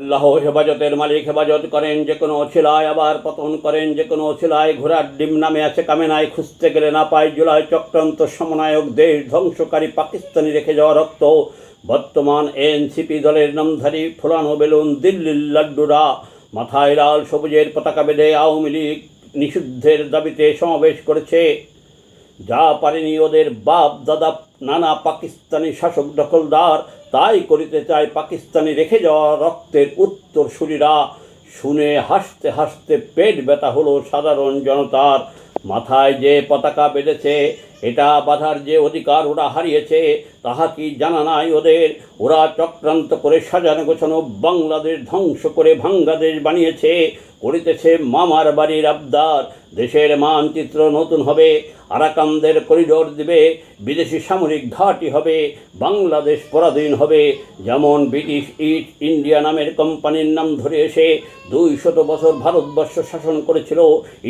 আল্লাহ হেফাজতের মালিক হেফাজত করেন যে কোনো অছিলায় আবার পতন করেন যে কোনো অছিলায় ঘোড়ার ডিম নামে আছে কামেনায় খুঁজতে গেলে না পায় জুলাই চক্রান্ত সমনায়ক দেশ ধ্বংসকারী পাকিস্তানি রেখে যাওয়া রক্ত। বর্তমান এনসিপি দলের নামধারী ফুলানো বেলুন দিল্লির লাড্ডুরা। মাথায় লাল সবুজের পতাকা বেঁধে আওয়ামী লীগ নিষিদ্ধের দাবিতে সমাবেশ করেছে। যা পারেনি ওদের বাপ, দাদা, নানা পাকিস্তানি শাসক দখলদার, তাই করিতে চায় পাকিস্তানি রেখে যাওয়া রক্তের উত্তর সুরীরা। শুনে হাসতে হাসতে পেট ব্যথা হলো সাধারণ জনতার। মাথায় যে পতাকা বেঁধেছে, এটা বাধার যে অধিকার ওরা হারিয়েছে, তাহা কি জানা নাই ওদের? ওরা চক্রান্ত করে সাজানো গোছানো বাংলাদেশ ধ্বংস করে ভাঙ্গাদেশ বানিয়েছে, করিতেছে মামার বাড়ির আবদার। দেশের মানচিত্র নতুন হবে, আরাকানদের করিডোর দিবে, বিদেশি সামরিক ঘাঁটি হবে, বাংলাদেশ পরাধীন হবে। যেমন ব্রিটিশ ইস্ট ইন্ডিয়া নামের কোম্পানির নাম ধরে এসে দুই শত বছর ভারতবর্ষ শাসন করেছিল,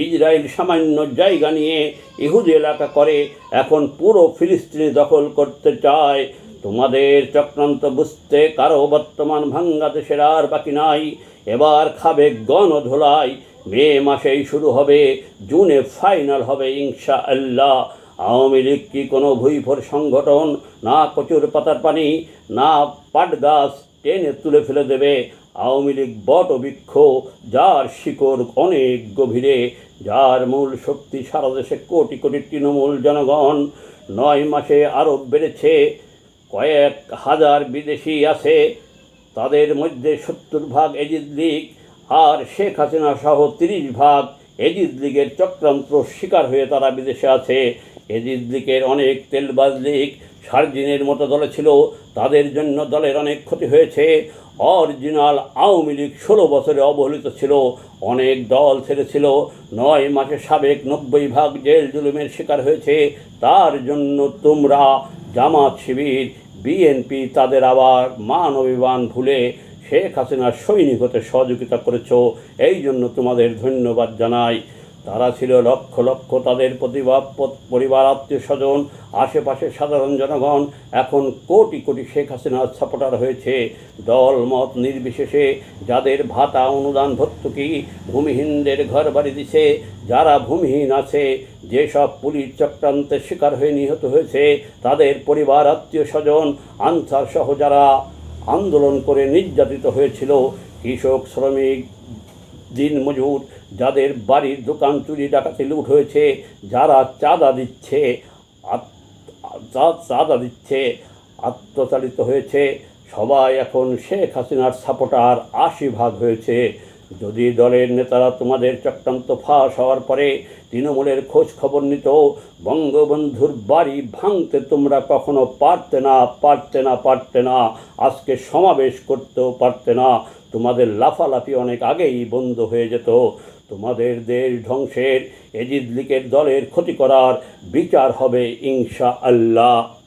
ইসরায়েল সামান্য জায়গা নিয়ে ইহুদি এলাকা করে, এখন পুরো ফিলিস্তিনি দখল করতে চায়। তোমাদের চক্রান্ত বুঝতে কারও বর্তমান ভাঙ্গা দেশের আর বাকি নাই, এবার খাবে গণধোলাই। মে মাসেই শুরু হবে, জুনে ফাইনাল হবে ইনশা আল্লাহ আওয়ামী লীগ কি কোনো ভুইফোর সংগঠন? না কচুর পাতার পানি, না পাট গাছ টেনে তুলে ফেলে দেবে। আওয়ামী লীগ বট বৃক্ষ, যার শিকড় অনেক গভীরে, যার মূল শক্তি সারা দেশে কোটি কোটি তৃণমূল জনগণ। নয় মাসে আরও বেড়েছে, কয়েক হাজার বিদেশি আছে, তাদের মধ্যে সত্তর ভাগ এজিদ লীগ আর শেখ হাসিনা সহ তিরিশ ভাগ এজিদ লীগের চক্রান্ত শিকার হয়ে তারা বিদেশে আছে। এজিদ লীগের অনেক তেলবাজ লীগ সার্জিনের মতো দলে ছিল, তাদের জন্য দলের অনেক ক্ষতি হয়েছে। অরিজিনাল আওয়ামী লীগ ষোলো বছরে অবহেলিত ছিল, অনেক দল ছেড়েছিল। নয় মাসে সাবেক নব্বই ভাগ জেল জুলুমের শিকার হয়েছে, তার জন্য তোমরা জামাত শিবির, বিএনপি, তাদের আবার মান অভিমান ভুলে শেখ হাসিনার সৈনিক হতে সহযোগিতা করেছ, এই জন্য তোমাদের ধন্যবাদ জানাই। তারা ছিল লক্ষ লক্ষ তাদের প্রতিভা পরিবার আত্মীয় স্বজন আশেপাশে সাধারণ জনগণ। এখন কোটি কোটি শেখ হাসিনার সাপোর্টার হয়েছে। দল, মত নির্বিশেষে যাদের ভাতা, অনুদান, ভর্তুকি ভূমিহীনদের ঘর বাড়ি দিছে, যারা ভূমিহীন আছে, যেসব পুলিশ চক্রান্তের শিকার হয়ে নিহত হয়েছে, তাদের পরিবার আত্মীয় স্বজন আনসার সহ যারা আন্দোলন করে নির্যাতিত হয়েছিল কৃষক, শ্রমিক, দিন মজুর, যাদের বাড়ির দোকান চুরি ডাকাতি লুট হয়েছে, যারা চাঁদা দিচ্ছে চাঁদা দিচ্ছে, আত্মচালিত হয়েছে। সবাই এখন শেখ হাসিনার সাপোর্টার আশি হয়েছে। যদি দলের নেতারা তোমাদের চক্রান্ত ফাঁস হওয়ার পরে তৃণমূলের খোঁজ খবর নিত, বঙ্গবন্ধুর বাড়ি ভাঙতে তোমরা কখনো পারতে না পারতে না পারতে না। আজকে সমাবেশ করতেও পারতে না। তোমাদের লাফালাফি অনেক আগেই বন্ধ হয়ে যেত। তোমাদের দেশ ধ্বংসের এজিদ লীগের দলের ক্ষতি করার বিচার হবে ইনশা আল্লাহ